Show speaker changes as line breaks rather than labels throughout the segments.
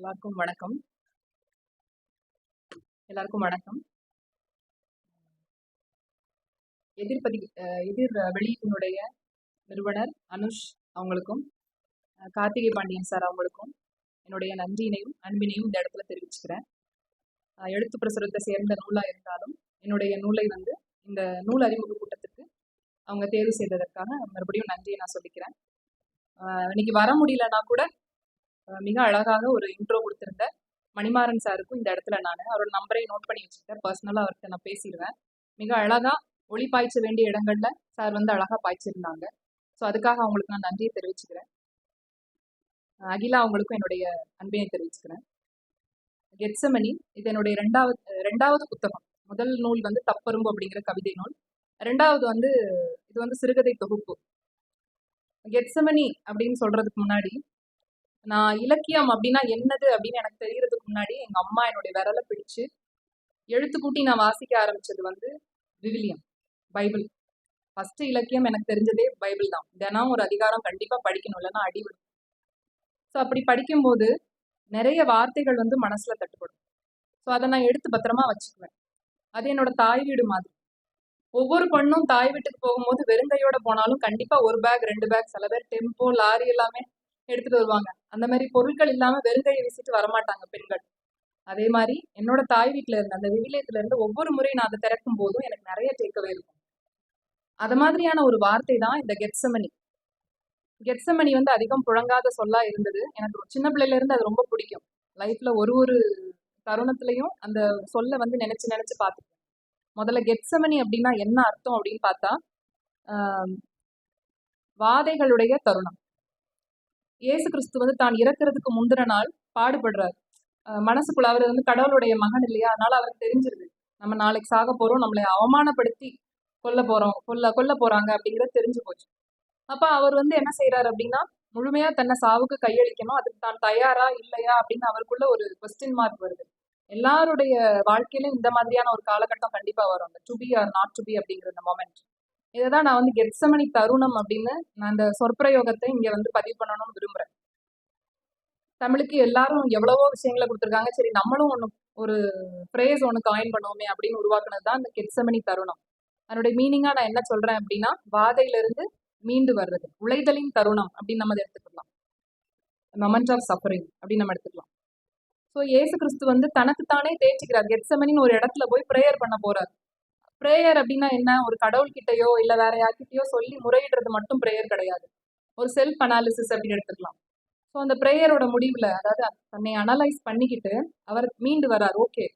எல்லாருக்கும் வணக்கம். எல்லாருக்கும் வணக்கம். எதிர்பதி எதிர் வெளியீட்டினுடைய நிறுவனர் அனுஷ் அவங்களுக்கும் கார்த்திகை பாண்டியன் சார் அவங்களுக்கும் என்னுடைய நன்றியினையும் அன்பினையும் இந்த இடத்துல தெரிவிச்சுக்கிறேன். எழுத்து பிரசுரத்தை சேர்ந்த நூலாக இருந்தாலும் என்னுடைய நூலை வந்து இந்த நூல் அறிமுக கூட்டத்துக்கு அவங்க தேர்வு செய்ததற்காக மறுபடியும் நன்றியை நான் சொல்லிக்கிறேன். இன்னைக்கு வர முடியலன்னா கூட மிக அழகாக ஒரு இன்ட்ரோ கொடுத்துருந்த மணிமாறன் சாருக்கும் இந்த இடத்துல நான். அவரோட நம்பரை நோட் பண்ணி வச்சுருக்கேன். பர்சனலாக அவர்கிட்ட நான் பேசிடுவேன். மிக அழகாக ஒளி பாய்ச்ச வேண்டிய இடங்கள்ல சார் வந்து அழகாக பாய்ச்சிருந்தாங்க. ஸோ அதுக்காக அவங்களுக்கு நான் நன்றியை தெரிவிச்சுக்கிறேன். அகிலா அவங்களுக்கும் என்னுடைய அன்பினை தெரிவிச்சுக்கிறேன். கெட்சமணி இது என்னுடைய ரெண்டாவது ரெண்டாவது புத்தகம். முதல் நூல் வந்து தப்பரும்பு அப்படிங்கிற கவிதை நூல். ரெண்டாவது வந்து இது வந்து சிறுகதை தொகுப்பு. கெட்சமணி அப்படின்னு சொல்றதுக்கு முன்னாடி நான் இலக்கியம் அப்படின்னா என்னது அப்படின்னு எனக்கு தெரியறதுக்கு முன்னாடி எங்க அம்மா என்னுடைய விரலை பிடிச்சு எழுத்து கூட்டி நான் வாசிக்க ஆரம்பிச்சது வந்து விவிலியம் பைபிள். ஃபர்ஸ்ட் இலக்கியம் எனக்கு தெரிஞ்சதே பைபிள் தான். தினம் ஒரு அதிகாரம் கண்டிப்பா படிக்கணும் இல்லைன்னா அடிவிடும் ஸோ அப்படி படிக்கும்போது நிறைய வார்த்தைகள் வந்து மனசில் தட்டுப்படும். ஸோ அதை நான் எடுத்து பத்திரமா வச்சுக்குவேன். அது என்னோட தாய் வீடு மாதிரி. ஒவ்வொரு பெண்ணும் தாய் வீட்டுக்கு போகும்போது வெறுங்கையோட போனாலும் கண்டிப்பாக ஒரு பேக் ரெண்டு பேக் சில பேர் டெம்போ லாரி எல்லாமே எடுத்துட்டு வருவாங்க. அந்த மாதிரி பொருட்கள் இல்லாம வெறுங்கையை வீசிட்டு வரமாட்டாங்க பெண்கள். அதே மாதிரி என்னோட தாய் வீட்டுல இருந்து அந்த விவிலியத்துல இருந்து ஒவ்வொரு முறை நான் அதை திறக்கும் போதும் எனக்கு நிறைய டேக்கவே இருக்கும். அது மாதிரியான ஒரு வார்த்தை தான் இந்த கெட்சமணி கெட்சமணி வந்து அதிகம் புழங்காத சொல்லா இருந்தது. எனக்கு ஒரு சின்ன பிள்ளையில இருந்து அது ரொம்ப பிடிக்கும். லைஃப்ல ஒரு ஒரு தருணத்திலையும் அந்த சொல்ல வந்து நினைச்சு நினைச்சு பார்த்துப்பேன். முதல்ல கெட்சமணி அப்படின்னா என்ன அர்த்தம் அப்படின்னு பார்த்தா வாதைகளுடைய தருணம். இயேசு கிறிஸ்து வந்து தான் இறக்குறதுக்கு முந்தின நாள் பாடுபடுறாரு. மனசுக்குள்ள அவர் வந்து கடவுளுடைய மகன் இல்லையா? அதனால அவருக்கு தெரிஞ்சிருது. நம்ம நாளைக்கு சாக போறோம் நம்மளை அவமானப்படுத்தி கொல்ல போறோம் கொல்ல கொல்ல போறாங்க அப்படிங்கிறது தெரிஞ்சு போச்சு. அப்ப அவர் வந்து என்ன செய்யறாரு அப்படின்னா முழுமையா தன்னை சாவுக்கு கையளிக்கணும் அதுக்கு தான் தயாரா இல்லையா அப்படின்னு அவருக்குள்ள ஒரு கொஸ்டின் மார்க் வருது. எல்லாருடைய வாழ்க்கையிலும் இந்த மாதிரியான ஒரு காலகட்டம் கண்டிப்பா வரும். அந்த to be or not to be அப்படிங்கிற அந்த மொமெண்ட் இதை தான் நான் வந்து கெட்சமணி தருணம் அப்படின்னு நான் அந்த சொற்பிரயோகத்தை இங்கே வந்து பதிவு பண்ணணும்னு விரும்புகிறேன் தமிழுக்கு எல்லாரும் எவ்வளவோ விஷயங்களை கொடுத்துருக்காங்க. சரி நம்மளும் ஒன்று ஒரு ஃப்ரேஸ் ஒன்று காயின் பண்ணுவோமே அப்படின்னு உருவாக்குனது தான் அந்த கெட்சமணி தருணம். அதனுடைய மீனிங்காக நான் என்ன சொல்கிறேன் அப்படின்னா வாதையிலிருந்து மீண்டு வர்றது உழைதலின் தருணம் அப்படின்னு நம்ம அதை எடுத்துக்கலாம். மொமெண்ட் ஆஃப் சஃபரிங் அப்படின்னு நம்ம எடுத்துக்கலாம். ஸோ இயேசு கிறிஸ்து வந்து தனக்குத்தானே தேய்ச்சிக்கிறார். கெட்சமனின்னு ஒரு இடத்துல போய் ப்ரேயர் பண்ண போறார். ப்ரேயர் அப்படின்னா என்ன? ஒரு கடவுள் இல்லை வேற யார்கிட்டயோ சொல்லி முறையிடுறது மட்டும் ப்ரேயர் கிடையாது. ஒரு செல்ஃப் அனாலிசிஸ் அப்படின்னு எடுத்துக்கலாம். ஸோ அந்த ப்ரேயரோட முடிவில் அதாவது தன்னை அனலைஸ் பண்ணிக்கிட்டு அவர் மீண்டு வரார் ஓகே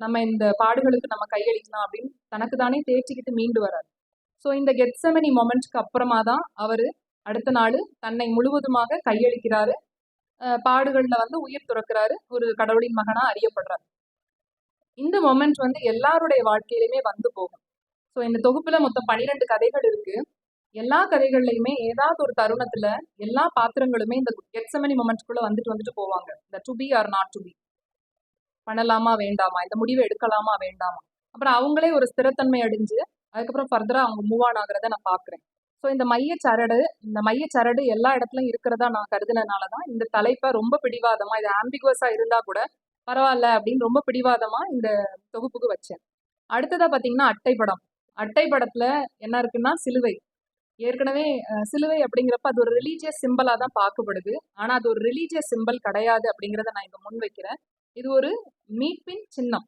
நம்ம இந்த பாடுகளுக்கு நம்ம கையளிக்கலாம் அப்படின்னு தனக்கு தானே தேய்ச்சிக்கிட்டு மீண்டு வரார் ஸோ இந்த கெட்சமனி மொமெண்ட்ஸ்க்கு அப்புறமா தான் அவர் அடுத்த நாள் தன்னை முழுவதுமாக கையளிக்கிறாரு. பாடுகளில் வந்து உயிர் துறக்கிறாரு. ஒரு கடவுளின் மகனாக அறியப்படுறாரு. இந்த மொமெண்ட் வந்து எல்லாருடைய வாழ்க்கையிலுமே வந்து போகும். ஸோ இந்த தொகுப்புல மொத்தம் பன்னிரெண்டு கதைகள் இருக்கு. எல்லா கதைகள்லையுமே ஏதாவது ஒரு தருணத்துல எல்லா பாத்திரங்களுமே இந்த எக்ஸமனி மொமெண்ட்குள்ள வந்துட்டு வந்துட்டு போவாங்க. இந்த to be or not to be பண்ணலாமா வேண்டாமா? இந்த முடிவை எடுக்கலாமா வேண்டாமா? அப்புறம் அவங்களே ஒரு ஸ்திரத்தன்மை அடைஞ்சு அதுக்கப்புறம் ஃபர்தரா அவங்க மூவ் ஆன் ஆகுறத நான் பாக்குறேன் ஸோ இந்த மைய சரடு இந்த மைய சரடு எல்லா இடத்துலயும் இருக்கிறதா நான் கருதுனதுனால தான் இந்த தலைப்பை ரொம்ப பிடிவாதமா இது ஆம்பிகுவஸா இருந்தா கூட பரவாயில்ல அப்படின்னு ரொம்ப பிடிவாதமா இந்த தொகுப்புக்கு வச்சேன். அடுத்ததா பாத்தீங்கன்னா அட்டைப்படம் அட்டைப்படத்துல என்ன இருக்குன்னா சிலுவை. ஏற்கனவே சிலுவை அப்படிங்கிறப்ப அது ஒரு ரிலீஜியஸ் சிம்பிளா தான் பார்க்கப்படுது. ஆனா அது ஒரு ரிலீஜியஸ் சிம்பிள் கிடையாது அப்படிங்கிறத நான் இங்க முன் வைக்கிறேன். இது ஒரு மீட்பின் சின்னம்.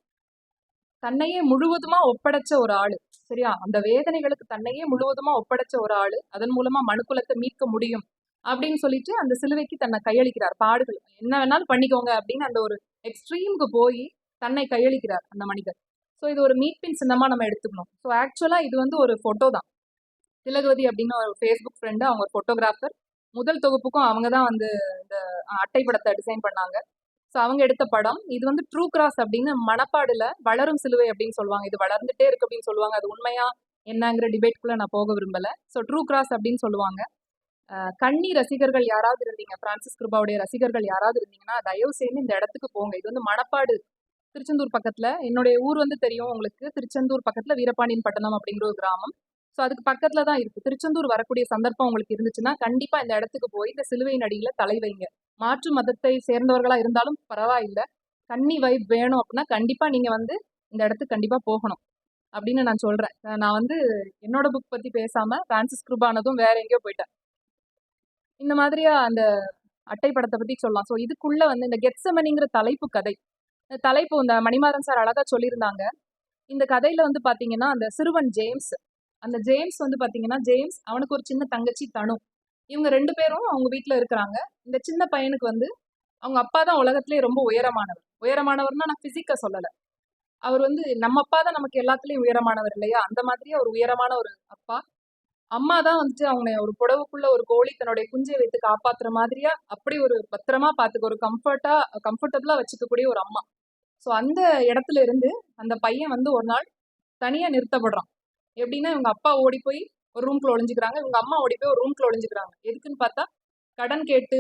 தன்னையே முழுவதுமா ஒப்படைச்ச ஒரு ஆளு. சரியா? அந்த வேதனைகளுக்கு தன்னையே முழுவதுமா ஒப்படைச்ச ஒரு ஆளு. அதன் மூலமா மனுக்குலத்தை மீட்க முடியும். அப்படின்னு சொல்லிட்டு அந்த சிலுவைக்கு தன்னை கையளிக்கிறார். பாடுகள். என்ன வேணாலும் பண்ணிக்கோங்க அப்படின்னு அந்த ஒரு எக்ஸ்ட்ரீமுக்கு போய் தன்னை கையளிக்கிறார் அந்த மனிதர். ஸோ இது ஒரு மீட்பின் சின்னமாக நம்ம எடுத்துக்கணும். ஸோ ஆக்சுவலாக இது வந்து ஒரு ஃபோட்டோ தான். திலகவதி அப்படின்னு ஒரு ஃபேஸ்புக் ஃப்ரெண்டு அவங்க ஒரு ஃபோட்டோகிராஃபர் முதல் தொகுப்புக்கும் அவங்க தான் வந்து இந்த அட்டைப்படத்தை டிசைன் பண்ணாங்க. ஸோ அவங்க எடுத்த படம். இது வந்து ட்ரூ கிராஸ் அப்படின்னு மனப்பாடில் வளரும் சிலுவை அப்படின்னு சொல்லுவாங்க. இது வளர்ந்துட்டே இருக்கு அப்படின்னு சொல்லுவாங்க. அது உண்மையா என்னங்கிற டிபேட்குள்ளே நான் போக விரும்பலை. ஸோ ட்ரூ கிராஸ் அப்படின்னு சொல்லுவாங்க. கன்னி ரசிகர்கள் யாராவது இருந்தீங்க? பிரான்சிஸ் கிருபாவுடைய ரசிகர்கள் யாராவது இருந்தீங்கன்னா தயவு செய்து இந்த இடத்துக்கு போங்க. இது வந்து மணப்பாடு. திருச்செந்தூர் பக்கத்துல என்னுடைய ஊர் வந்து தெரியும் உங்களுக்கு. திருச்செந்தூர் பக்கத்துல வீரபாண்டியன் பட்டணம் அப்படிங்கிற ஒரு கிராமம். ஸோ அதுக்கு பக்கத்துல தான் இருக்கு. திருச்செந்தூர் வரக்கூடிய சந்தர்ப்பம் உங்களுக்கு இருந்துச்சுன்னா கண்டிப்பா இந்த இடத்துக்கு போய் இந்த சிலுவையின் அடியில தலை வைங்க. மாற்று மதத்தை சேர்ந்தவர்களா இருந்தாலும் பரவாயில்லை. கன்னி வைப் வேணும் அப்படின்னா கண்டிப்பா நீங்க வந்து இந்த இடத்துக்கு கண்டிப்பா போகணும் அப்படின்னு நான் சொல்றேன். நான் வந்து என்னோட புக் பத்தி பேசாம பிரான்சிஸ் குருபானதும் வேற எங்கேயோ போயிட்டேன். இந்த மாதிரியா அந்த அட்டை படத்தை பத்தி சொல்லலாம். ஸோ இதுக்குள்ள வந்து இந்த கெட்சமனிங்கிற தலைப்பு கதை. இந்த தலைப்பு இந்த மணிமாறன் சார் அழகா சொல்லியிருந்தாங்க. இந்த கதையில வந்து பாத்தீங்கன்னா அந்த சிறுவன் ஜேம்ஸ் அந்த ஜேம்ஸ் வந்து பாத்தீங்கன்னா ஜேம்ஸ் அவனுக்கு ஒரு சின்ன தங்கச்சி தனு. இவங்க ரெண்டு பேரும் அவங்க வீட்டில் இருக்கிறாங்க. இந்த சின்ன பையனுக்கு வந்து அவங்க அப்பா தான் உலகத்திலே ரொம்ப உயரமானவர். உயரமானவர்னா நான் பிசிக்க சொல்லலை. அவர் வந்து நம்ம அப்பா தான் நமக்கு எல்லாத்துலேயும் உயரமானவர் இல்லையா? அந்த மாதிரி ஒரு உயரமான ஒரு அப்பா. அம்மா தான் வந்துட்டு அவங்களை ஒரு புடவுக்குள்ள ஒரு கோழி தன்னுடைய குஞ்சை வைத்து காப்பாத்துற மாதிரியா அப்படி ஒரு பத்திரமா பாத்துக்க ஒரு கம்ஃபர்ட்டா கம்ஃபர்டபுளா வச்சுக்கக்கூடிய ஒரு அம்மா. ஸோ அந்த இடத்துல இருந்து அந்த பையன் வந்து ஒரு நாள் தனியா நிறுத்தப்படுறான். எப்படின்னா இவங்க அப்பா ஓடி போய் ஒரு ரூம்குள்ள ஒளிஞ்சுக்கிறாங்க. இவங்க அம்மா ஓடி போய் ஒரு ரூம்குள்ள ஒளிஞ்சுக்கிறாங்க. எதுக்குன்னு பார்த்தா கடன் கேட்டு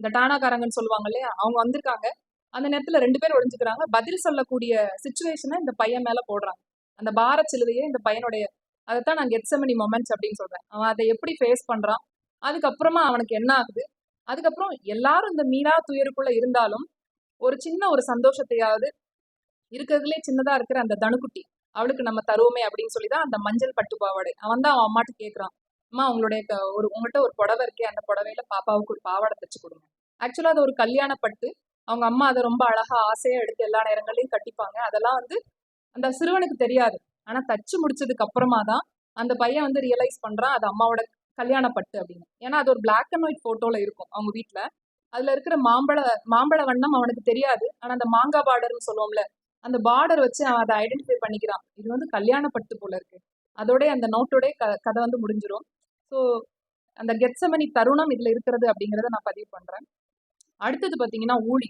இந்த டானாக்காரங்கன்னு சொல்லுவாங்க இல்லையா அவங்க வந்திருக்காங்க. அந்த நேரத்துல ரெண்டு பேர் ஒளிஞ்சுக்கிறாங்க. பதில் சொல்லக்கூடிய சுச்சுவேஷனை இந்த பையன் மேல போடுறாங்க. அந்த பார சிலுவையே இந்த பையனுடைய அதைத்தான் நான் கெட்சமனி மொமெண்ட்ஸ் அப்படின்னு சொல்றேன். அவன் அதை எப்படி ஃபேஸ் பண்றான்? அதுக்கப்புறமா அவனுக்கு என்ன ஆகுது? அதுக்கப்புறம் எல்லாரும் இந்த மீனா துயருக்குள்ள இருந்தாலும் ஒரு சின்ன ஒரு சந்தோஷத்தையாவது இருக்கிறதுலே சின்னதா இருக்கிற அந்த தனுக்குட்டி அவளுக்கு நம்ம தருவோமே அப்படின்னு சொல்லி தான் அந்த மஞ்சள் பட்டு பாவாடை. அவன் தான் அவன் அம்மாட்ட கேட்கறான் அம்மா அவங்களுடைய ஒரு உங்கள்கிட்ட ஒரு புடவை இருக்கே அந்த புடவையில பாப்பாவுக்கு ஒரு பாவாடை தச்சு கொடுங்க. ஆக்சுவலா அது ஒரு கல்யாண பட்டு. அவங்க அம்மா அதை ரொம்ப அழகா ஆசையா எடுத்து எல்லா நேரங்களையும் கட்டிப்பாங்க. அதெல்லாம் வந்து அந்த சிறுவனுக்கு தெரியாது. ஆனா தச்சு முடிச்சதுக்கு அப்புறமா தான் அந்த பையன் வந்து ரியலைஸ் பண்றான் அது அம்மாவோட கல்யாணப்பட்டு அப்படின்னு. ஏன்னா அது ஒரு பிளாக் அண்ட் ஒயிட் போட்டோல இருக்கும் அவங்க வீட்டுல அதுல இருக்கிற மாம்பழ மாம்பழ வண்ணம் அவனுக்கு தெரியாது. ஆனா அந்த மாங்காய் பார்டர்னு சொல்லுவோம்ல அந்த பார்டர் வச்சு அவன் அதை ஐடென்டிஃபை பண்ணிக்கிறான். இது வந்து கல்யாணப்பட்டு போல இருக்கு. அதோடய அந்த நோட்டோடய க கதை வந்து முடிஞ்சிடும் ஸோ அந்த கெட்சமணி தருணம் இதுல இருக்கிறது அப்படிங்கிறத நான் பதிவு பண்றேன். அடுத்தது பார்த்தீங்கன்னா ஊழி.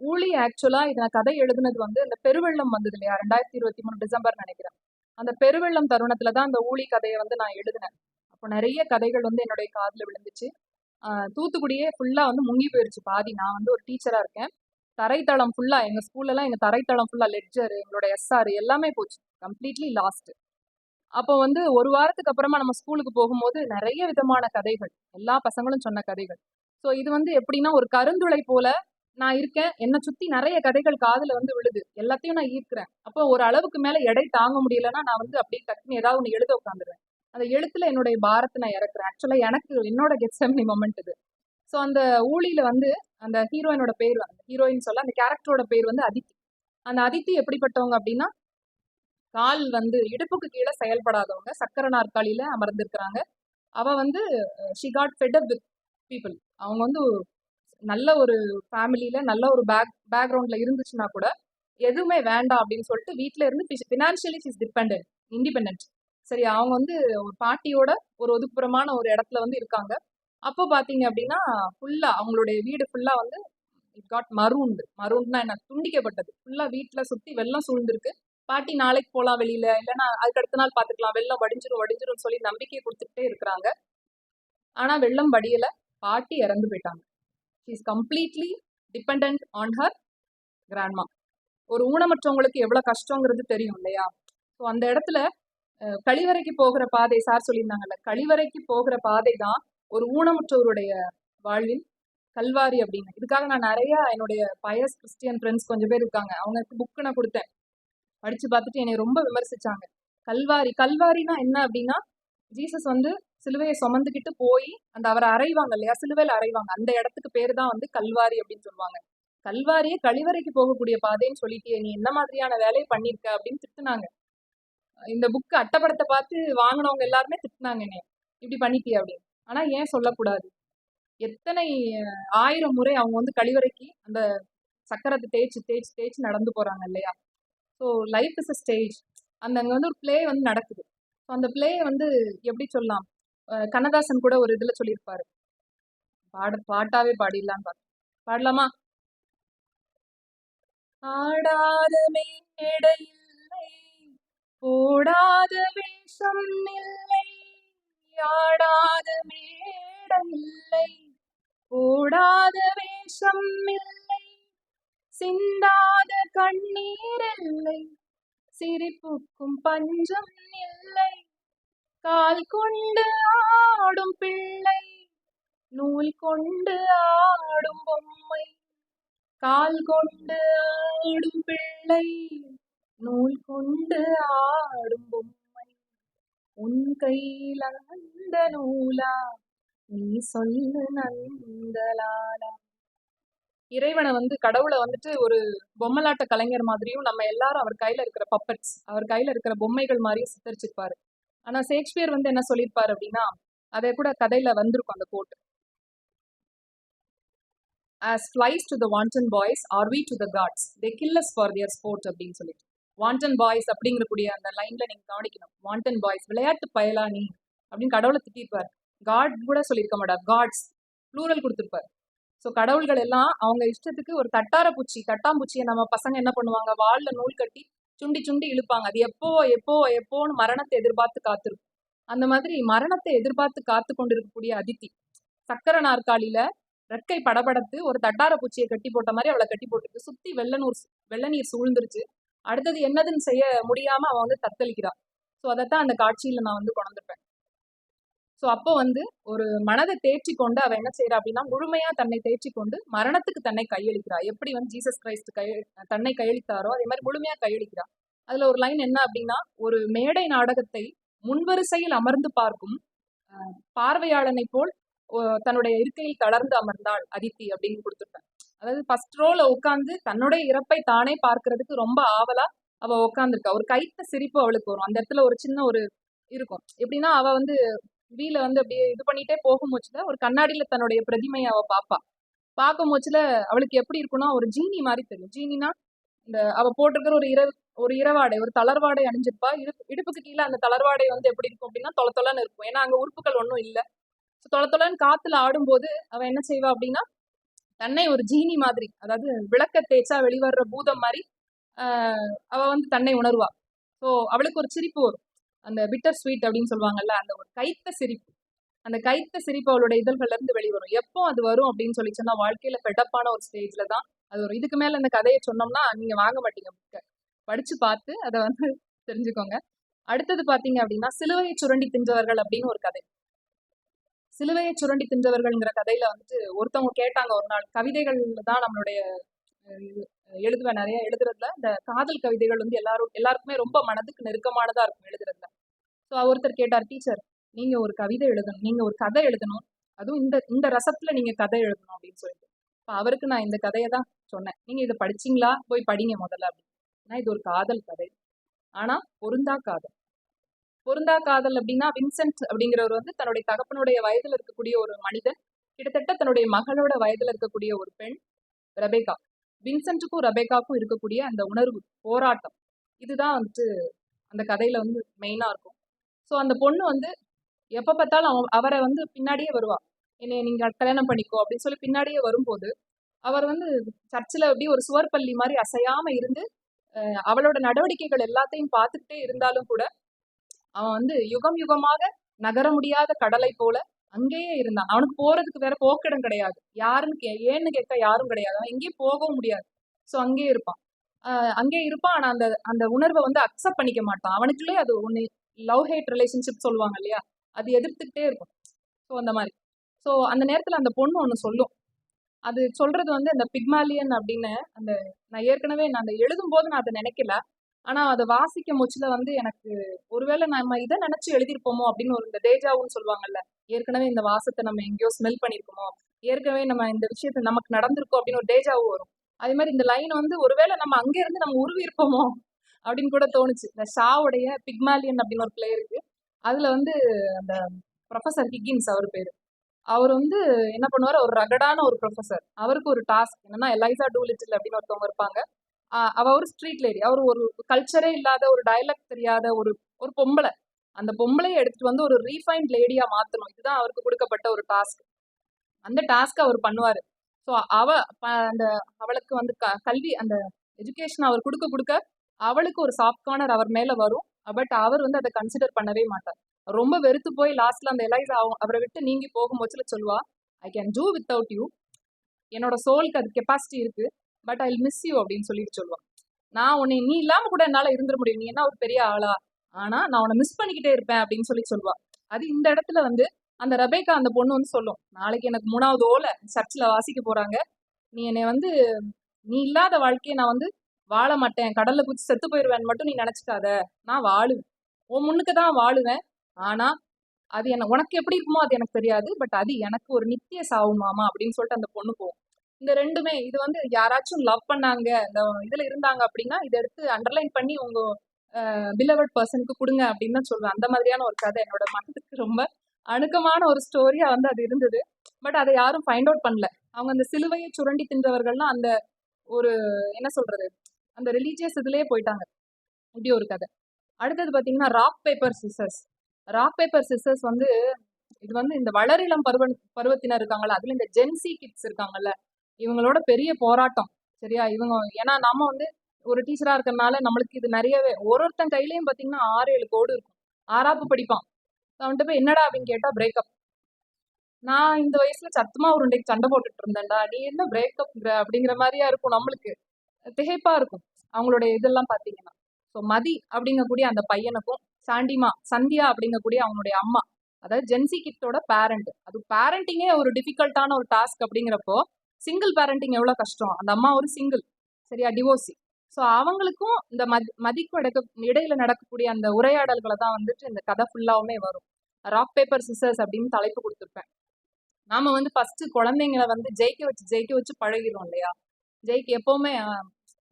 ஊழி ஆக்சுவலா இது நான் கதை எழுதுனது வந்து இந்த பெருவெள்ளம் வந்தது இல்லையா? ரெண்டாயிரத்தி இருபத்தி மூணு டிசம்பர் நினைக்கிறேன். அந்த பெருவெள்ளம் தருணத்துல தான் அந்த ஊழி கதையை வந்து நான் எழுதினேன். அப்போ நிறைய கதைகள் வந்து என்னுடைய காதில் விழுந்துச்சு. தூத்துக்குடியே ஃபுல்லா வந்து முங்கி போயிருச்சு பாதி. நான் வந்து ஒரு டீச்சரா இருக்கேன். தரைத்தளம் ஃபுல்லா எங்க ஸ்கூல்ல எல்லாம் எங்க தரைத்தளம் ஃபுல்லா லெட்ஜர் எங்களோட எஸ்ஆர் எல்லாமே போச்சு. கம்ப்ளீட்லி லாஸ்ட் அப்போ வந்து ஒரு வாரத்துக்கு அப்புறமா நம்ம ஸ்கூலுக்கு போகும்போது நிறைய விதமான கதைகள். எல்லா பசங்களும் சொன்ன கதைகள். ஸோ இது வந்து எப்படின்னா ஒரு கருந்துளை போல நான் இருக்கேன். என்னை சுத்தி நிறைய கதைகள் காதுல வந்து விழுது. எல்லாத்தையும் நான் ஈர்க்கிறேன். அப்போ ஒரு அளவுக்கு மேல எடை தாங்க முடியலன்னா நான் வந்து அப்படியே டக்குன்னு ஏதாவது ஒன்று எழுத உட்காந்துருவேன் அந்த எழுத்துல என்னுடைய பாரத்தை நான் இறக்குறேன். ஆக்சுவலா எனக்கு என்னோட கெட்செமனி மொமெண்ட் இது. ஸோ அந்த ஊழியில வந்து அந்த ஹீரோயினோட பேர் அந்த ஹீரோயின் சொல்ல அந்த கேரக்டரோட பேர் வந்து அதித்தி அந்த அதித்தி எப்படிப்பட்டவங்க அப்படின்னா கால் வந்து இடுப்புக்கு கீழே செயல்படாதவங்க சக்கர நாற்காலியில அமர்ந்திருக்கிறாங்க. அவ வந்து she got fed with people அவங்க வந்து நல்ல ஒரு ஃபேமிலியில நல்ல ஒரு பேக் பேக்ரவுண்ட்ல இருந்துச்சுன்னா கூட எதுவுமே வேண்டாம் அப்படின்னு சொல்லிட்டு வீட்டில் இருந்து ஃபினான்ஷியலி இஸ் டிபெண்ட் இண்டிபெண்ட் சரி அவங்க வந்து ஒரு பாட்டியோட ஒரு ஒதுக்குப்புறமான ஒரு இடத்துல வந்து இருக்காங்க. அப்போ பாத்தீங்க அப்படின்னா ஃபுல்லா அவங்களுடைய வீடு ஃபுல்லா வந்து இட் காட் மருண்டு மரூன்னா என்ன? துண்டிக்கப்பட்டது. ஃபுல்லா வீட்டுல சுத்தி வெள்ளம் சூழ்ந்திருக்கு. பாட்டி நாளைக்கு போகலாம் வெளியில இல்லைன்னா அதுக்கு அடுத்த நாள் பாத்துக்கலாம். வெள்ளம் வடிஞ்சிரும் வடிஞ்சிரும் சொல்லி நம்பிக்கை கொடுத்துட்டே இருக்கிறாங்க. ஆனா வெள்ளம் வடியல. பாட்டி இறந்து போயிட்டாங்க. Is completely depend on her grandma ஒரு ஊனமற்றவங்களுக்கு எவ்வளோ கஷ்டங்கிறது தெரியும் இல்லையா? ஸோ அந்த இடத்துல கழிவறைக்கு போகிற பாதை சார் சொல்லியிருந்தாங்கல்ல கழிவறைக்கு போகிற பாதை தான் ஒரு ஊனமுற்றவருடைய வாழ்வில் கல்வாரி அப்படின்னு. இதுக்காக நான் நிறைய என்னுடைய பயஸ் கிறிஸ்டியன் ஃப்ரெண்ட்ஸ் கொஞ்சம் பேர் இருக்காங்க. அவங்களுக்கு புக்கு நான் கொடுத்தேன். படித்து பார்த்துட்டு என்னை ரொம்ப விமர்சிச்சாங்க. கல்வாரி கல்வாரினா என்ன அப்படின்னா ஜீசஸ் வந்து சிலுவையை சுமந்துக்கிட்டு போய் அந்த அவரை அறைவாங்க இல்லையா? சிலுவையில் அறைவாங்க. அந்த இடத்துக்கு பேர் தான் வந்து கல்வாரி அப்படின்னு சொல்லுவாங்க. கல்வாரியே கழிவறைக்கு போகக்கூடிய பாதைன்னு சொல்லிட்டு நீ என்ன மாதிரியான வேலையை பண்ணியிருக்க? அப்படின்னு திட்டுனாங்க. இந்த புக்கு அட்டப்படத்தை பார்த்து வாங்கினவங்க எல்லாருமே திட்டுனாங்க என்ன இப்படி பண்ணிட்டிய? அப்படின்னு. ஆனா ஏன் சொல்லக்கூடாது? எத்தனை ஆயிரம் முறை அவங்க வந்து கழிவறைக்கு அந்த சக்கரத்தை தேய்ச்சி தேய்ச்சி தேய்ச்சி நடந்து போறாங்க இல்லையா? So life is a stage அந்த அங்கே வந்து ஒரு ப்ளே வந்து நடக்குது. ஸோ அந்த பிளே வந்து எப்படி சொல்லலாம்? கண்ணதாசன் கூட ஒரு இதுல சொல்லியிருப்பாரு. பாட பாட்டாவே பாடிடலாம் பாடலாமா? ஆடாத மேடையில்லை போடாத வேஷம் இல்லை ஆடாத மேடையில்லை போடாத வேஷம் இல்லை சிந்தாத கண்ணீர் இல்லை சிரிப்புக்கும் பஞ்சம் இல்லை கால் கொண்டு ஆடும் பிள்ளை நூல் கொண்டு ஆடும் பொம்மை கால் கொண்டு ஆடும் பிள்ளை நூல் கொண்டு ஆடும் பொம்மை. உன் கையில் அந்த நூலா நீ சொல்லு நந்தலாலா. இறைவனை வந்து கடவுளை வந்துட்டு ஒரு பொம்மலாட்ட கலைஞர் மாதிரியும் நம்ம எல்லாரும் அவர் கையில இருக்கிற பப்பட்ஸ் அவர் கையில இருக்கிற பொம்மைகள் மாதிரியும் சித்தரிச்சிருப்பாரு. ஆனா ஷேக்ஸ்பியர் வந்து என்ன சொல்லியிருப்பார் அப்படின்னா அதை கூட கதையில வந்திருக்கும் அந்த quote as flies to the wanton boys are we to the gods they kill us for their sport அப்படின்னு சொல்லிட்டு. வாண்டன் பாய்ஸ் அப்படிங்கக்கூடிய அந்த லைன்ல நீங்க கவனிக்கணும். வாண்டன் பாய்ஸ் விளையாட்டு பயலா நீ? அப்படின்னு கடவுளை திட்டிருப்பாரு. காட் கூட சொல்லியிருக்க மாட்டார். காட்ஸ் ப்ளூரல் கொடுத்துருப்பாரு. ஸோ கடவுள்கள் எல்லாம் அவங்க இஷ்டத்துக்கு ஒரு தட்டார பூச்சி தட்டாம்பூச்சியை நம்ம பசங்க என்ன பண்ணுவாங்க? வால்ல நூல் கட்டி சுண்டி சுண்டி இழுப்பாங்க. அது எப்போ எப்போ எப்போன்னு மரணத்தை எதிர்பார்த்து காத்திருக்கும். அந்த மாதிரி மரணத்தை எதிர்பார்த்து காத்து கொண்டிருக்கக்கூடிய அதித்தி சக்கர நாற்காலியில ரெக்கை படபடத்து ஒரு தட்டார பூச்சியை கட்டி போட்ட மாதிரி அவளை கட்டி போட்டுருக்கு. சுத்தி வெள்ளநூர் வெள்ளநீர் சூழ்ந்துருச்சு. அடுத்தது என்னதுன்னு செய்ய முடியாம அவன் வந்து தத்தளிக்கிறான் ஸோ அதைத்தான் அந்த காட்சியில நான் வந்து கொண்டிருப்பேன் ஸோ அப்போ வந்து ஒரு மனதை தேற்றி கொண்டு அவள் என்ன செய்கிறா அப்படின்னா முழுமையாக தன்னை தேற்றி கொண்டு மரணத்துக்கு தன்னை கையளிக்கிறா எப்படி வந்து ஜீசஸ் கிரைஸ்ட் கை தன்னை கையளித்தாரோ அதே மாதிரி முழுமையாக கையளிக்கிறா அதில் ஒரு லைன் என்ன அப்படின்னா ஒரு மேடை நாடகத்தை முன்வரிசையில் அமர்ந்து பார்க்கும் பார்வையாளனை போல் தன்னுடைய இருக்கையில் தளர்ந்து அமர்ந்தாள் அதித்தி அப்படின்னு கொடுத்துருப்பேன் அதாவது ஃபர்ஸ்ட் ரோல உட்காந்து தன்னுடைய இறப்பை தானே பார்க்கறதுக்கு ரொம்ப ஆவலா அவ உட்காந்துருக்கா ஒரு கைத்த சிரிப்பு அவளுக்கு வரும். அந்த இடத்துல ஒரு சின்ன ஒரு இருக்கும். எப்படின்னா அவ வந்து வீல வந்து அப்படியே இது பண்ணிட்டே போகும் போச்சுல ஒரு கண்ணாடியில தன்னுடைய பிரதிமையை அவ பாப்பா பார்க்கும் போச்சுல அவளுக்கு எப்படி இருக்குன்னா ஒரு ஜீனி மாதிரி தெரியும். ஜீனினா இந்த அவ போட்டிருக்கிற ஒரு இர ஒரு இரவாடை ஒரு தளர்வாடை அணிஞ்சிருப்பா. இடுப்பு இடுப்புக்கு கீழே அந்த தளர்வாடை வந்து எப்படி இருக்கும் அப்படின்னா தொலை தொலைன்னு இருக்கும். ஏன்னா அங்க உறுப்புகள் ஒன்றும் இல்லை. ஸோ தொலை தொலைன்னு காத்துல ஆடும்போது அவ என்ன செய்வா அப்படின்னா தன்னை ஒரு ஜீனி மாதிரி அதாவது விளக்க தேய்ச்சா வெளிவர்ற பூதம் மாதிரி அவ வந்து தன்னை உணர்வா. ஸோ அவளுக்கு ஒரு சிரிப்பு வரும். அந்த பிட்டர் ஸ்வீட் அப்படின்னு சொல்லுவாங்கல்ல அந்த ஒரு கைத்த சிரிப்பு. அந்த கைத்த சிரிப்பு அவளோட இதழ்கள்லேருந்து வெளிவரும். எப்போ அது வரும் அப்படின்னு சொல்லி சொன்னா வாழ்க்கையில ஃபெடப்பான ஒரு ஸ்டேஜில் தான் அது வரும். இதுக்கு மேலே அந்த கதையை சொன்னோம்னா நீங்க வாங்க மாட்டீங்க புக்கை படிச்சு பார்த்து அதை வந்து தெரிஞ்சுக்கோங்க. அடுத்தது பார்த்தீங்க அப்படின்னா சிலுவையை சுரண்டி தின்றவர்கள் அப்படின்னு ஒரு கதை. சிலுவையை சுரண்டி தின்றவர்கள்ங்கிற கதையில வந்துட்டு ஒருத்தவங்க கேட்டாங்க ஒரு நாள் கவிதைகள் தான் நம்மளுடைய எழுதுவேன் நிறைய எழுதுறதுல. இந்த காதல் கவிதைகள் வந்து எல்லாரும் எல்லாருக்குமே ரொம்ப மனதுக்கு நெருக்கமானதா இருக்கும் எழுதுறதுல. ஸோ ஒருத்தர் கேட்டார் டீச்சர் நீங்க ஒரு கவிதை எழுதணும் நீங்க ஒரு கதை எழுதணும். அதுவும் இந்த இந்த ரசத்துல நீங்க கதை எழுதணும் அப்படின்னு சொல்லிட்டு. இப்போ அவருக்கு நான் இந்த கதையை தான் சொன்னேன். நீங்க இதை படிச்சீங்களா? போய் படிங்க முதல்ல அப்படின்னு. நான் இது ஒரு காதல் கதை. ஆனா பொருந்தா காதல். பொருந்தா காதல் அப்படின்னா வின்சென்ட் அப்படிங்கிறவர் வந்து தன்னுடைய தகப்பனுடைய வயதில் இருக்கக்கூடிய ஒரு மனிதன் கிட்டத்தட்ட தன்னுடைய மகளோட வயதில் இருக்கக்கூடிய ஒரு பெண் ரெபேக்கா வின்சென்ட்டுக்கும் ரெபேக்காக்கும் இருக்கக்கூடிய அந்த உணர்வு போராட்டம். இதுதான் வந்துட்டு அந்த கதையில வந்து மெயினா இருக்கும். ஸோ அந்த பொண்ணு வந்து எப்போ பார்த்தாலும் அவ- அவரை வந்து பின்னாடியே வருவா. என்னை நீங்க கல்யாணம் பண்ணிக்கோ அப்படின்னு சொல்லி பின்னாடியே வரும்போது அவர் வந்து சர்ச்சில் அப்படியே ஒரு சுவர்பள்ளி மாதிரி அசையாம இருந்து அவளோட நடவடிக்கைகள் எல்லாத்தையும் பார்த்துக்கிட்டே இருந்தாலும் கூட அவன் வந்து யுகம் யுகமாக நகர முடியாத கடலை போல அங்கேயே இருந்தான். அவனுக்கு போறதுக்கு வேற போக்கிடம் கிடையாது. யாருன்னு கே ஏன்னு கேட்க யாரும் கிடையாது. அவன் எங்கேயும் போகவும் முடியாது. ஸோ அங்கேயே இருப்பான். அங்கேயே இருப்பான். ஆனால் அந்த அந்த உணர்வை வந்து அக்செப்ட் பண்ணிக்க மாட்டான். அவனுக்குள்ளே அது ஒன்று லவ் ஹேட் ரிலேஷன்ஷிப் சொல்லுவாங்க இல்லையா? அது எதிர்த்துக்கிட்டே இருக்கும். ஸோ அந்த மாதிரி. ஸோ அந்த நேரத்தில் அந்த பொண்ணு ஒன்று சொல்லும். அது சொல்றது வந்து அந்த பிக்மாலியன் அப்படின்னு அந்த நான் ஏற்கனவே நான் அந்த எழுதும் போது நான் அதை நினைக்கல. ஆனா அதை வாசிக்கும் முச்சில வந்து எனக்கு ஒருவேளை நம்ம இதை நினைச்சு எழுதியிருப்போமோ அப்படின்னு ஒரு இந்த தேஜாவும் சொல்லுவாங்கல்ல ஏற்கனவே இந்த வாசத்தை நம்ம எங்கேயோ ஸ்மெல் பண்ணியிருக்கோமோ ஏற்கனவே நம்ம இந்த விஷயத்தை நமக்கு நடந்திருக்கோம் அப்படின்னு ஒரு டேஜாவும் வரும். அதே மாதிரி இந்த லைன் வந்து ஒருவேளை நம்ம அங்கே இருந்து நம்ம உருவி இருப்போமோ அப்படின்னு கூட தோணுச்சு. இந்த ஷாவுடைய பிக்மாலியன் அப்படின்னு ஒரு பிளே இருக்கு. அதுல வந்து அந்த ப்ரொஃபசர் ஹிக்கின்ஸ் அவர் பேரு. அவர் வந்து என்ன பண்ணுவார்? ஒரு ரகடான ஒரு ப்ரொஃபசர் அவருக்கு ஒரு டாஸ்க் என்னன்னா எலைசா டூலிட்டில் அப்படின்னு ஒருத்தவங்க இருப்பாங்க. அவ ஒரு ஸ்ட்ரீட் லேடி அவர் ஒரு கல்ச்சரே இல்லாத ஒரு டயலாக் தெரியாத ஒரு ஒரு பொம்பளை. அந்த பொம்பளையை எடுத்துட்டு வந்து ஒரு ரீஃபைன்ட் லேடியா மாத்தணும். இதுதான் அவருக்கு கொடுக்கப்பட்ட ஒரு டாஸ்க் அந்த டாஸ்க் அவர் பண்ணுவாரு. ஸோ அவ அந்த அவளுக்கு வந்து க- கல்வி அந்த எஜுகேஷன் அவர் கொடுக்க கொடுக்க அவளுக்கு ஒரு சாஃப்ட் கார்னர் அவர் மேல வரும். பட் அவர் வந்து அதை கன்சிடர் பண்ணவே மாட்டார். ரொம்ப வெறுத்து போய் லாஸ்ட்ல அந்த எலைசா அவரை விட்டு நீங்கி போகும்போதுல சொல்லுவா I can do without you என்னோட சோலுக்கு அது கெப்பாசிட்டி இருக்கு. பட் ஐ மிஸ் யூ அப்படின்னு சொல்லிட்டு சொல்லுவான் நான் உன்னை நீ இல்லாம கூட என்னால இருந்துட முடியும். நீ என்ன ஒரு பெரிய ஆளா? ஆனா நான் உன்னை மிஸ் பண்ணிக்கிட்டே இருப்பேன் அப்படின்னு சொல்லி சொல்லுவா. அது இந்த இடத்துல வந்து அந்த ரபேக்கா அந்த பொண்ணு வந்து சொல்லும். நாளைக்கு எனக்கு மூணாவது ஓலை சர்ச்சில் வாசிக்க போறாங்க. நீ என்னை வந்து நீ இல்லாத வாழ்க்கையை நான் வந்து வாழ மாட்டேன். கடல்ல குச்சி செத்து போயிடுவேன்னு மட்டும் நீ நினச்சிக்காத. நான் வாழுவேன். உன் முன்னுக்கு தான் வாழுவேன். ஆனா அது என்ன உனக்கு எப்படி இருக்குமோ அது எனக்கு தெரியாது. பட் அது எனக்கு ஒரு நித்திய சாவு மாமா அப்படின்னு சொல்லிட்டு அந்த பொண்ணு போகும். இந்த ரெண்டுமே இது வந்து யாராச்சும் லவ் பண்ணாங்க இந்த இதுல இருந்தாங்க அப்படின்னா இதை எடுத்து அண்டர்லைன் பண்ணி உங்க பிலவர்ட் பர்சனுக்கு கொடுங்க அப்படின்னு தான் சொல்லுவேன் அந்த மாதிரியான ஒரு கதை என்னோட மனதுக்கு ரொம்ப அணுக்கமான ஒரு ஸ்டோரியா வந்து அது இருந்தது. பட் அதை யாரும் ஃபைண்ட் அவுட் பண்ணல. அவங்க அந்த சிலுவையை சுரண்டி தின்றவர்கள்லாம் அந்த ஒரு என்ன சொல்றது அந்த ரிலீஜியஸ் இதுலயே போயிட்டாங்க. இப்படி ஒரு கதை. அடுத்தது பாத்தீங்கன்னா rock paper scissors rock paper scissors வந்து இது வந்து இந்த வளரிளம் பருவ பருவத்தினர் இருக்காங்கல்ல அதுல இந்த ஜென்சி கிட்ஸ் இருக்காங்கல்ல இவங்களோட பெரிய போராட்டம் சரியா? இவங்க ஏன்னா நம்ம வந்து ஒரு டீச்சரா இருக்கிறனால நம்மளுக்கு இது நிறையவே ஒரு ஒருத்தன் கையிலயும் பாத்தீங்கன்னா ஆறு ஏழு கோடு இருக்கும். ஆறாப்பு படிப்பான். அவன்கிட்ட போய் என்னடா அப்படின்னு கேட்டா பிரேக்கப் நான் இந்த வயசுல சத்தமா உருண்டைக்கு சண்டை போட்டுட்டு இருந்தேன்டா. நீ என்ன பிரேக்கப் அப்படிங்கிற மாதிரியா இருக்கும் நம்மளுக்கு. திகைப்பா இருக்கும் அவங்களுடைய இதெல்லாம் பாத்தீங்கன்னா ஸோ மதி அப்படிங்கக்கூடிய அந்த பையனுக்கும் சாண்டிமா சந்தியா அப்படிங்கக்கூடிய அவனுடைய அம்மா அதாவது ஜென்சி கிட்டோட பேரண்ட் அது பேரண்டிங்கே ஒரு டிஃபிகல்ட்டான ஒரு டாஸ்க் அப்படிங்கிறப்போ சிங்கிள் பேரண்டிங் எவ்வளோ கஷ்டம்? அந்த அம்மா ஒரு சிங்கிள் சரியா? டிவோர்ஸி ஸோ அவங்களுக்கும் இந்த மதி மதிக்கும் எடுக்க இடையில நடக்கக்கூடிய அந்த உரையாடல்களை தான் வந்துட்டு இந்த கதை ஃபுல்லாவுமே வரும். ராக் பேப்பர் சிசர்ஸ் அப்படின்னு தலைப்பு கொடுத்துருப்பேன். நாம வந்து ஃபர்ஸ்ட் குழந்தைங்களை வந்து ஜெயிக்க வச்சு ஜெயிக்க வச்சு பழகிடும் இல்லையா? ஜெயிக்க எப்பவுமே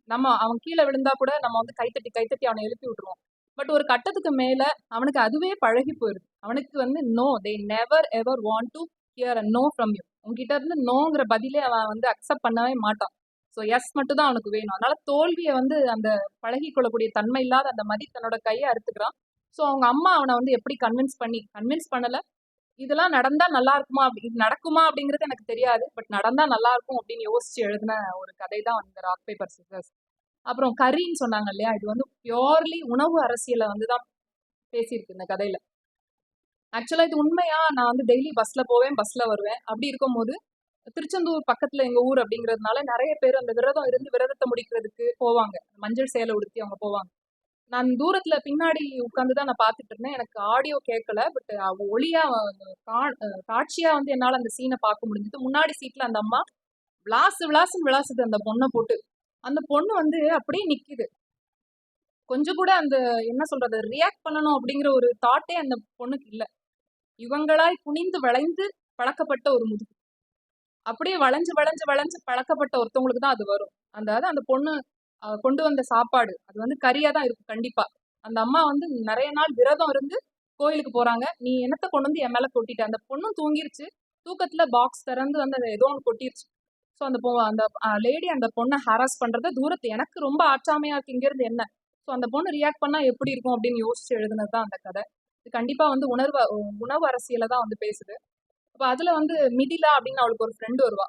நம்ம அவன் கீழே விழுந்தா கூட நம்ம வந்து கைத்தட்டி கைத்தட்டி அவனை எழுப்பி விட்டுருவோம். பட் ஒரு கட்டத்துக்கு மேல அவனுக்கு அதுவே பழகி போயிருது அவனுக்கு வந்து no they never ever want to hear a no from you உங்ககிட்ட இருந்து நோங்கிற பதிலே அவன் வந்து அக்செப்ட் பண்ணவே மாட்டான் ஸோ எஸ் மட்டும் தான் அவனுக்கு வேணும். அதனால தோல்வியை வந்து அந்த பழகி கொள்ளக்கூடிய தன்மை இல்லாத அந்த மதி தன்னோட கையை அறுத்துக்கிறான். ஸோ அவங்க அம்மா அவனை வந்து எப்படி கன்வின்ஸ் பண்ணி கன்வின்ஸ் பண்ணல. இதெல்லாம் நடந்தா நல்லா இருக்குமா? அப்படி இது நடக்குமா அப்படிங்கிறது எனக்கு தெரியாது. பட் நடந்தா நல்லா இருக்கும் அப்படின்னு யோசிச்சு எழுதின ஒரு கதை தான் இந்த ராக் பேப்பர் சிசர்ஸ் அப்புறம் கரின்னு சொன்னாங்க இல்லையா? இது வந்து பியோர்லி உணவு அரசியலை வந்து தான் பேசியிருக்கு இந்த கதையில. ஆக்சுவலா இது உண்மையா? நான் வந்து டெய்லி பஸ்ல போவேன் பஸ்ல வருவேன். அப்படி இருக்கும்போது திருச்செந்தூர் பக்கத்துல எங்க ஊர் அப்படிங்கிறதுனால நிறைய பேர் அந்த விரதம் இருந்து விரதத்தை முடிக்கிறதுக்கு போவாங்க. மஞ்சள் சேலை உடுத்தி அவங்க போவாங்க. நான் தூரத்துல பின்னாடி உட்காந்து தான் நான் பார்த்துட்டு இருந்தேன். எனக்கு ஆடியோ கேட்கல பட் ஒளியா கா- காட்சியா வந்து என்னால அந்த சீனை பார்க்க முடிஞ்சது. முன்னாடி சீட்ல அந்த அம்மா விளாசு விளாசுன்னு விளாசுது அந்த பொண்ணை போட்டு. அந்த பொண்ணு வந்து அப்படியே நிக்குது. கொஞ்சம் கூட அந்த என்ன சொல்றது ரியாக்ட் பண்ணணும் அப்படிங்கிற ஒரு தாட்டே அந்த பொண்ணுக்கு இல்லை. இவங்களாய் குனிந்து வளைந்து பழக்கப்பட்ட ஒரு முதுகு. அப்படியே வளைஞ்சு வளைஞ்சு வளைஞ்சு பழக்கப்பட்ட ஒருத்தவங்களுக்கு தான் அது வரும். அந்த அதாவது அந்த பொண்ணு கொண்டு வந்த சாப்பாடு அது வந்து கறியா தான் இருக்கும் கண்டிப்பா. அந்த அம்மா வந்து நிறைய நாள் விரதம் இருந்து கோயிலுக்கு போறாங்க. நீ என்னத்தை கொண்டு வந்து என் மேல கொட்டிட்ட? அந்த பொண்ணும் தூங்கிருச்சு. தூக்கத்துல பாக்ஸ் திறந்து வந்து அதை ஏதோ ஒன்று கொட்டிருச்சு. ஸோ அந்த பொ அந்த லேடி அந்த பொண்ணை ஹாராஸ் பண்றத தூரத்து எனக்கு ரொம்ப ஆச்சாமையா இருக்கு. இங்கிருந்து என்ன? ஸோ அந்த பொண்ணு ரியாக்ட் பண்ணா எப்படி இருக்கும் அப்படின்னு யோசிச்சு எழுதுனது தான் அந்த கதை. இது கண்டிப்பா வந்து உணர்வு உணவு அரசியலை தான் வந்து பேசுது. அப்ப அதுல வந்து மிதிலா அப்படின்னு அவளுக்கு ஒரு ஃப்ரெண்டு வருவா.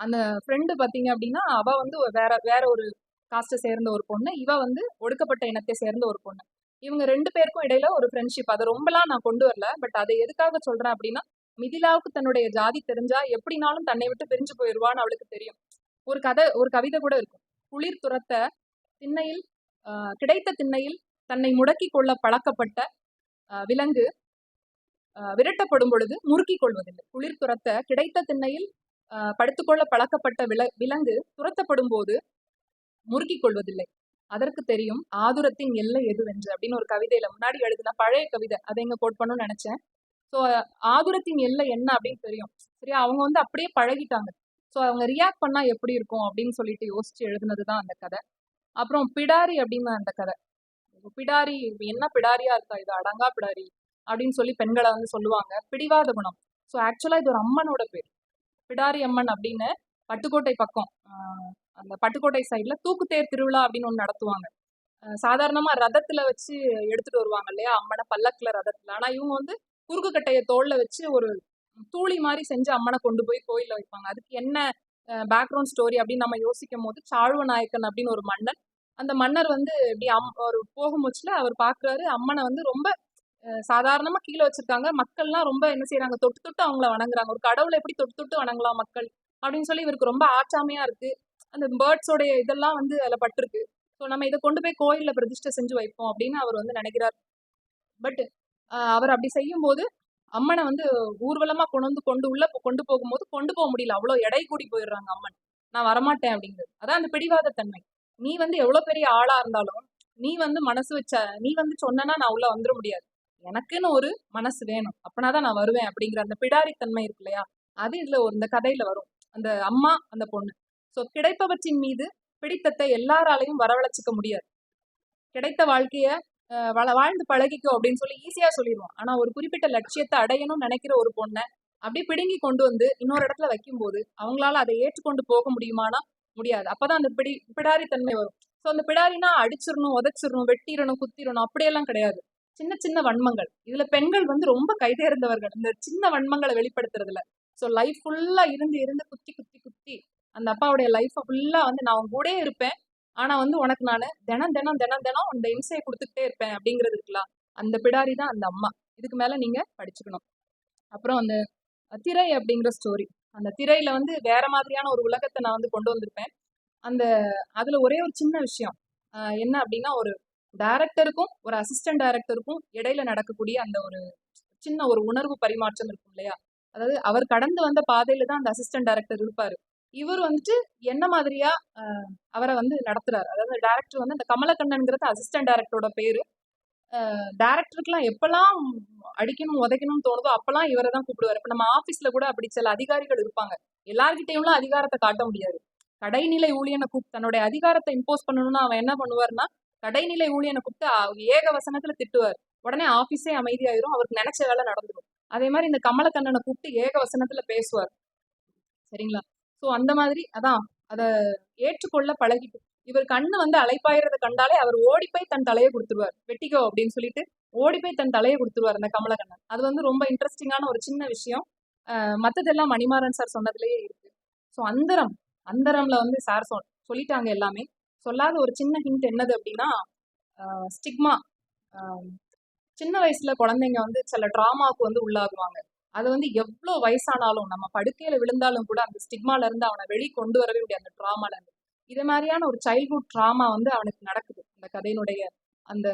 அந்த ஃப்ரெண்டு பாத்தீங்க அப்படின்னா அவ வந்து வேற வேற ஒரு காஸ்ட்டை சேர்ந்த ஒரு பொண்ணு. இவ வந்து ஒடுக்கப்பட்ட இனத்தை சேர்ந்த ஒரு பொண்ணு. இவங்க ரெண்டு பேருக்கும் இடையில ஒரு ஃப்ரெண்ட்ஷிப் அதை ரொம்பலாம் நான் கொண்டு வரல. பட் அதை எதுக்காக சொல்றேன் அப்படின்னா மிதிலாவுக்கு தன்னுடைய ஜாதி தெரிஞ்சா எப்படினாலும் தன்னை விட்டு பிரிஞ்சு போயிடுவான்னு அவளுக்கு தெரியும். ஒரு கதை ஒரு கவிதை கூட இருக்கும். குளிர் துரத்த திண்ணையில் கிடைத்த திண்ணையில் தன்னை முடக்கி கொள்ள பழக்கப்பட்ட விலங்கு விரட்டப்படும் பொழுது முறுக்கிக் கொள்வதில்லை. குளிர் துரத்த கிடைத்த திண்ணையில் படுத்துக்கொள்ள பழக்கப்பட்ட வில விலங்கு துரத்தப்படும் போது முறுக்கிக் கொள்வதில்லை. அதற்கு தெரியும் ஆதுரத்தின் எல்லை எதுவென்று அப்படின்னு ஒரு கவிதையில முன்னாடி எழுதின பழைய கவிதை. அதை எங்க கோட் பண்ணணும்னு நினைச்சேன். ஸோ ஆதுரத்தின் எல்லை என்ன அப்படின்னு தெரியும். சரியா? அவங்க வந்து அப்படியே பழகிட்டாங்க. ஸோ அவங்க ரியாக்ட் பண்ணா எப்படி இருக்கும் அப்படின்னு சொல்லிட்டு யோசிச்சு எழுதுனது தான் அந்த கதை. அப்புறம் பிடாரி அப்படின்னு அந்த கதை. பிடாரி என்ன பிடாரியா இருக்கா? இது அடங்கா பிடாரி அப்படின்னு சொல்லி பெண்களை வந்து சொல்லுவாங்க. பிடிவாத குணம். ஸோ ஆக்சுவலா இது ஒரு அம்மனோட பேர். பிடாரி அம்மன் அப்படின்னு பட்டுக்கோட்டை பக்கம் அந்த பட்டுக்கோட்டை சைடில் தூக்குத்தேர் திருவிழா அப்படின்னு ஒன்று நடத்துவாங்க. சாதாரணமாக ரதத்தில் வச்சு எடுத்துகிட்டு வருவாங்க இல்லையா? அம்மனை பல்லக்கில் ரதத்தில். ஆனால் இவங்க வந்து குறுக்கு கட்டையை தோளில் வச்சு ஒரு தூளி மாதிரி செஞ்சு அம்மனை கொண்டு போய் கோயிலில் வைப்பாங்க. அதுக்கு என்ன பேக்ரவுண்ட் ஸ்டோரி அப்படின்னு நம்ம யோசிக்கும் போது சாழ்வ நாயக்கன் அப்படின்னு ஒரு மன்னன் அந்த மன்னர் வந்து இப்படி அம் ஒரு போகும்போச்சுல அவர் பாக்குறாரு. அம்மனை வந்து ரொம்ப சாதாரணமாக சாதாரணமா கீழே வச்சிருக்காங்க. மக்கள்லாம் ரொம்ப என்ன செய்யறாங்க தொட்டு தொட்டு அவங்கள வணங்குறாங்க. ஒரு கடவுளை எப்படி தொட்டு தொட்டு வணங்கலாம் மக்கள்? அப்படின்னு சொல்லி இவருக்கு ரொம்ப ஆச்சாமையா இருக்கு. அந்த பேர்ட்ஸோடைய இதெல்லாம் வந்து அதுல பட்டிருக்கு. ஸோ நம்ம இதை கொண்டு போய் கோயிலில் பிரதிஷ்டை செஞ்சு வைப்போம் அப்படின்னு அவர் வந்து நினைக்கிறார். பட் அவர் அப்படி செய்யும்போது அம்மனை வந்து ஊர்வலமா கொண்டு வந்து கொண்டு உள்ள கொண்டு போகும்போது கொண்டு போக முடியல. அவ்வளோ எடை கூடி போயிடுறாங்க அம்மன். நான் வரமாட்டேன் அப்படிங்கிறது. அதான் அந்த பிடிவாத தன்மை நீ வந்து எவ்வளவு பெரிய ஆளா இருந்தாலும் நீ வந்து மனசு வச்ச நீ வந்து சொன்னா நான் உள்ள வந்துட முடியாது. எனக்குன்னு ஒரு மனசு வேணும். அப்பனாதான் நான் வருவேன் அப்படிங்கிற அந்த பிடாரித்தன்மை இருக்கு இல்லையா? அது இதுல ஒரு இந்த கதையில வரும். அந்த அம்மா அந்த பொண்ணு. ஸோ கிடைப்பவற்றின் மீது பிடித்தத்தை எல்லாராலையும் வரவழைச்சிக்க முடியாது. கிடைத்த வாழ்க்கைய வள- வாழ்ந்து பழகிக்கோ அப்படின்னு சொல்லி ஈஸியா சொல்லிடுவோம். ஆனா ஒரு குறிப்பிட்ட லட்சியத்தை அடையணும்னு நினைக்கிற ஒரு பொண்ணை அப்படியே பிடுங்கி கொண்டு வந்து இன்னொரு இடத்துல வைக்கும்போது அவங்களால அதை ஏற்றுக்கொண்டு போக முடியுமானா? முடியாது. அப்பதான் அந்த பிடி பிடாரித்தன்மை வரும். ஸோ அந்த பிடாரினா அடிச்சிடணும் உதைச்சிடணும் வெட்டிடணும் குத்திடணும் அப்படியெல்லாம் கிடையாது. சின்ன சின்ன வன்மங்கள். இதுல பெண்கள் வந்து ரொம்ப கைதேர்ந்தவர்கள். இந்த சின்ன வன்மங்களை வெளிப்படுத்துறதுல. ஸோ லைஃப் ஃபுல்லா இருந்து இருந்து குத்தி குத்தி குத்தி அந்த அப்பாவுடைய லைஃப்பை ஃபுல்லா வந்து நான் அவங்க கூடயே இருப்பேன். ஆனா வந்து உனக்கு நான் தினம் தினம் தினம் தினம் அந்த இம்சையை கொடுத்துக்கிட்டே இருப்பேன் அப்படிங்கிறது இருக்கலாம். அந்த பிடாரி தான் அந்த அம்மா. இதுக்கு மேல நீங்க படிச்சுக்கணும். அப்புறம் அந்த திரை அப்படிங்கிற ஸ்டோரி அந்த திரையில வந்து வேற மாதிரியான ஒரு உலகத்தை நான் வந்து கொண்டு வந்திருப்பேன். அந்த அதுல ஒரே ஒரு சின்ன விஷயம். என்ன அப்படின்னா ஒரு டைரக்டருக்கும் ஒரு அசிஸ்டன்ட் டைரக்டருக்கும் இடையில நடக்கக்கூடிய அந்த ஒரு சின்ன ஒரு உணர்வு பரிமாற்றம் இருக்கும் இல்லையா? அதாவது அவர் கடந்து வந்த பாதையில தான் அந்த அசிஸ்டன்ட் டைரக்டர் இருப்பாரு. இவர் வந்துட்டு என்ன மாதிரியா அவரை வந்து நடத்துறாரு. அதாவது டைரக்டர் வந்து அந்த கமலக்கண்ணன்ங்கிறது அசிஸ்டன்ட் டைரக்டரோட பேரு. டேரக்டருக்குலாம் எப்பெல்லாம் அடிக்கணும் உதைக்கணும்னு தோணுதோ அப்பெல்லாம் இவரை தான் கூப்பிடுவார். இப்போ நம்ம ஆஃபீஸ்ல கூட அப்படி சில அதிகாரிகள் இருப்பாங்க. எல்லார்கிட்டையும்லாம் அதிகாரத்தை காட்ட முடியாது. கடைநிலை ஊழியனை கூப்பிட்டு தன்னுடைய அதிகாரத்தை இம்போஸ் பண்ணணும்னா அவன் என்ன பண்ணுவார்னா கடைநிலை ஊழியனை கூப்பிட்டு ஏக வசனத்துல திட்டுவார். உடனே ஆஃபீஸே அமைதியாயிரும் அவருக்கு நினைச்ச வேலை நடந்துடும் அதே மாதிரி இந்த கமலக்கண்ணனை கூப்பிட்டு ஏக வசனத்துல பேசுவார். சரிங்களா? ஸோ அந்த மாதிரி அதான் அதை ஏற்றுக்கொள்ள பழகிட்டு இவர் கண்ணு வந்து அலைப்பாயிறத கண்டாலே அவர் ஓடி போய் தன் தலையை கொடுத்துருவார். வெட்டிக்கோ அப்படின்னு சொல்லிட்டு ஓடி போய் தன் தலையை கொடுத்துருவார் அந்த கமலக்கண்ணன். அது வந்து ரொம்ப இன்ட்ரெஸ்டிங்கான ஒரு சின்ன விஷயம். மற்றதெல்லாம் மணிமாறன் சார் சொன்னதுலயே இருக்கு. ஸோ அந்தரம் அந்தரம்ல வந்து சார் சொல் சொல்லிட்டாங்க எல்லாமே. சொல்லாத ஒரு சின்ன ஹிண்ட் என்னது அப்படின்னா ஸ்டிக்மா சின்ன வயசுல குழந்தைங்க வந்து சில ட்ராமாவுக்கு வந்து உள்ளாகுவாங்க. அது வந்து எவ்வளோ வயசானாலும் நம்ம படுக்கையில விழுந்தாலும் கூட அந்த ஸ்டிக்மால இருந்து அவனை வெளி கொண்டு வரவே முடியாது அந்த ட்ராமால இருந்து. இது மாதிரியான ஒரு சைல்ட்ஹுட் ட்ராமா வந்து அவனுக்கு நடக்குது. அந்த கதையினுடைய அந்த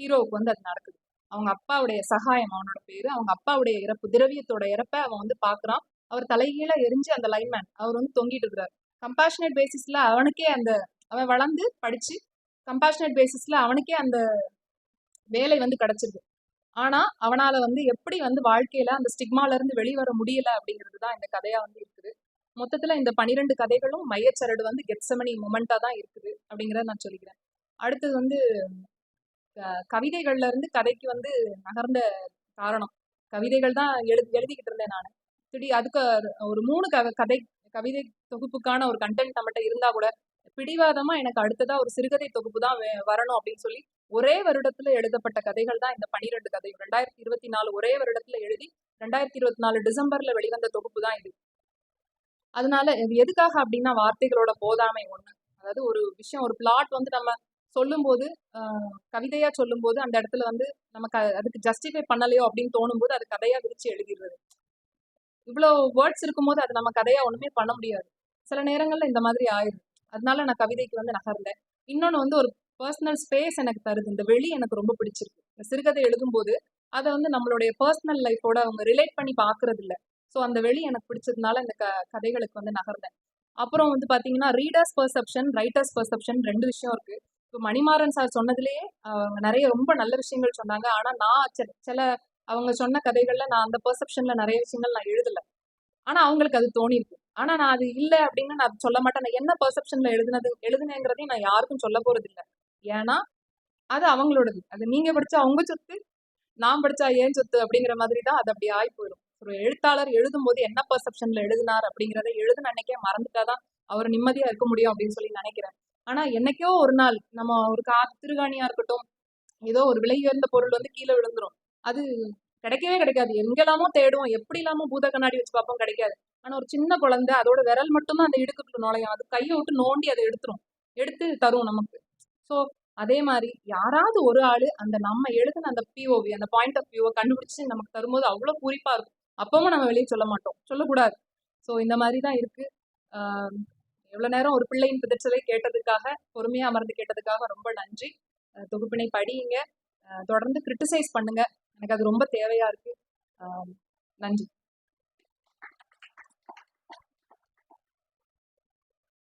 ஹீரோவுக்கு வந்து அது நடக்குது. அவங்க அப்பாவுடைய சகாயம் அவனோட பேரு. அவங்க அப்பாவுடைய இறப்பு திரவியத்தோட இறப்பை அவன் வந்து பாக்குறான். அவர் தலைகீழ எரிஞ்சு அந்த லைன்மேன் அவர் வந்து தொங்கிட்டு இருக்கிறார் கம்பாஷனேட் பேசிஸ்ல அவனுக்கே அந்த அவன் வளர்ந்து படிச்சு கம்பாஷனேட் பேசிஸ்ல அவனுக்கே அந்த வேலை வந்து கிடைச்சிருக்கு ஆனா அவனால வந்து எப்படி வந்து வாழ்க்கையில அந்த ஸ்டிக்மால இருந்து வெளிவர முடியல அப்படிங்கிறது தான் இந்த கதையா வந்து இருக்கு. மொத்தத்துல இந்த பனிரெண்டு கதைகளும் மையச்சரடு வந்து கெட்சமணி மொமெண்டா தான் இருக்குது அப்படிங்கறத நான் சொல்லிக்கிறேன். அடுத்தது வந்து க- கவிதைகள்ல இருந்து கதைக்கு வந்து நகர்ந்த காரணம். கவிதைகள் தான் எழுதி எழுதிக்கிட்டு இருந்தேன் நான். திடீர் அதுக்கு ஒரு மூணு க கதை கவிதை தொகுப்புக்கான ஒரு கண்டென்ட் நம்மகிட்ட இருந்தா கூட பிடிவாதமா எனக்கு அடுத்ததா ஒரு சிறுகதை தொகுப்பு தான் வரணும் அப்படின்னு சொல்லி ஒரே வருடத்துல எழுதப்பட்ட கதைகள் தான் இந்த பனிரெண்டு கதை ரெண்டாயிரத்தி இருபத்தி நாலு ஒரே வருடத்துல எழுதி ரெண்டாயிரத்தி இருபத்தி நாலு டிசம்பர்ல வெளிவந்த தொகுப்பு தான் இது. அதனால இது எதுக்காக அப்படின்னா வார்த்தைகளோட போதாமை ஒண்ணு. அதாவது ஒரு விஷயம் ஒரு பிளாட் வந்து நம்ம சொல்லும்போது கவிதையாக கவிதையா சொல்லும்போது அந்த இடத்துல வந்து நமக்கு அதுக்கு ஜஸ்டிஃபை பண்ணலையோ அப்படின்னு தோணும்போது அது கதையா விரிச்சு எழுதிடுறது. இவ்வளோ வேர்ட்ஸ் இருக்கும்போது அது நம்ம கதையா ஒண்ணுமே பண்ண முடியாது. சில நேரங்கள்ல இந்த மாதிரி ஆயிடும் அதனால நான் கவிதைக்கு வந்து நகர்ந்தேன். இன்னொன்று வந்து ஒரு பர்சனல் ஸ்பேஸ் எனக்கு தருது. இந்த வெளி எனக்கு ரொம்ப பிடிச்சிருக்கு. இந்த சிறுகதை எழுதும்போது அதை வந்து நம்மளுடைய பர்சனல் லைஃபோட அவங்க ரிலேட் பண்ணி பார்க்கறது இல்லை ஸோ அந்த வெளி எனக்கு பிடிச்சதுனால இந்த க கதைகளுக்கு வந்து நகர்ந்தேன். அப்புறம் வந்து பார்த்தீங்கன்னா ரீடர்ஸ் பர்செப்ஷன் ரைட்டர்ஸ் பர்செப்ஷன் ரெண்டு விஷயம் இருக்கு. இப்போ மணிமாறன் சார் சொன்னதுலேயே அவங்க நிறைய ரொம்ப நல்ல விஷயங்கள் சொன்னாங்க. ஆனால் நான் சில சில அவங்க சொன்ன கதைகளில் நான் அந்த பர்செப்ஷனில் நிறைய விஷயங்கள் நான் எழுதலை. ஆனால் அவங்களுக்கு அது தோணிருக்கு. ஆனால் நான் அது இல்லை அப்படின்னு நான் சொல்ல மாட்டேன். நான் என்ன பர்செப்ஷனில் எழுதுனது எழுதுனேங்கிறதையும் நான் யாருக்கும் சொல்ல போறது ஏன்னா அது அவங்களோடது. அது நீங்கள் படிச்சா அவங்க சொத்து நான் படித்தா ஏன் சொத்து அப்படிங்கிற மாதிரி தான் அது அப்படி ஆகி போயிடும் ஒரு எழுத்தாளர் எழுதும் போது என்ன பர்செப்ஷன்ல எழுதினார் அப்படிங்கிறத எழுதுன அன்னைக்கே மறந்துட்டாதான் அவர் நிம்மதியா இருக்க முடியும் அப்படின்னு சொல்லி நினைக்கிறேன். ஆனா என்னைக்கோ ஒரு நாள் நம்ம ஒரு கா திருகாணியா இருக்கட்டும் ஏதோ ஒரு விலை உயர்ந்த பொருள் வந்து கீழே விழுந்துரும். அது கிடைக்கவே கிடைக்காது. எங்கெல்லாமோ தேடுவோம். எப்படி இல்லாம பூத கண்ணாடி வச்சு பார்ப்போம் கிடைக்காது. ஆனா ஒரு சின்ன குழந்தை அதோட விரல் மட்டும்தான் அந்த இடுக்குக்குள்ள நுழையும். அது கையை விட்டு நோண்டி அதை எடுத்துரும். எடுத்து தரும் நமக்கு. ஸோ அதே மாதிரி யாராவது ஒரு ஆள் அந்த நம்ம எழுதின அந்த பிஓவி அந்த பாயிண்ட் ஆஃப் வியூவை கண்டுபிடிச்சு நமக்கு தரும்போது அவ்வளோ பூரிப்பா இருக்கும். அப்பவும் நம்ம வெளியே சொல்ல மாட்டோம். சொல்லக்கூடாது. ஸோ இந்த மாதிரி தான் இருக்கு எவ்வளோ நேரம் ஒரு பிள்ளையின் பிதற்றலை கேட்டதுக்காக பொறுமையாக அமர்ந்து கேட்டதுக்காக ரொம்ப நன்றி. தொகுப்பினை படியுங்க. தொடர்ந்து கிரிட்டிசைஸ் பண்ணுங்க. எனக்கு அது ரொம்ப தேவையா இருக்கு. நன்றி.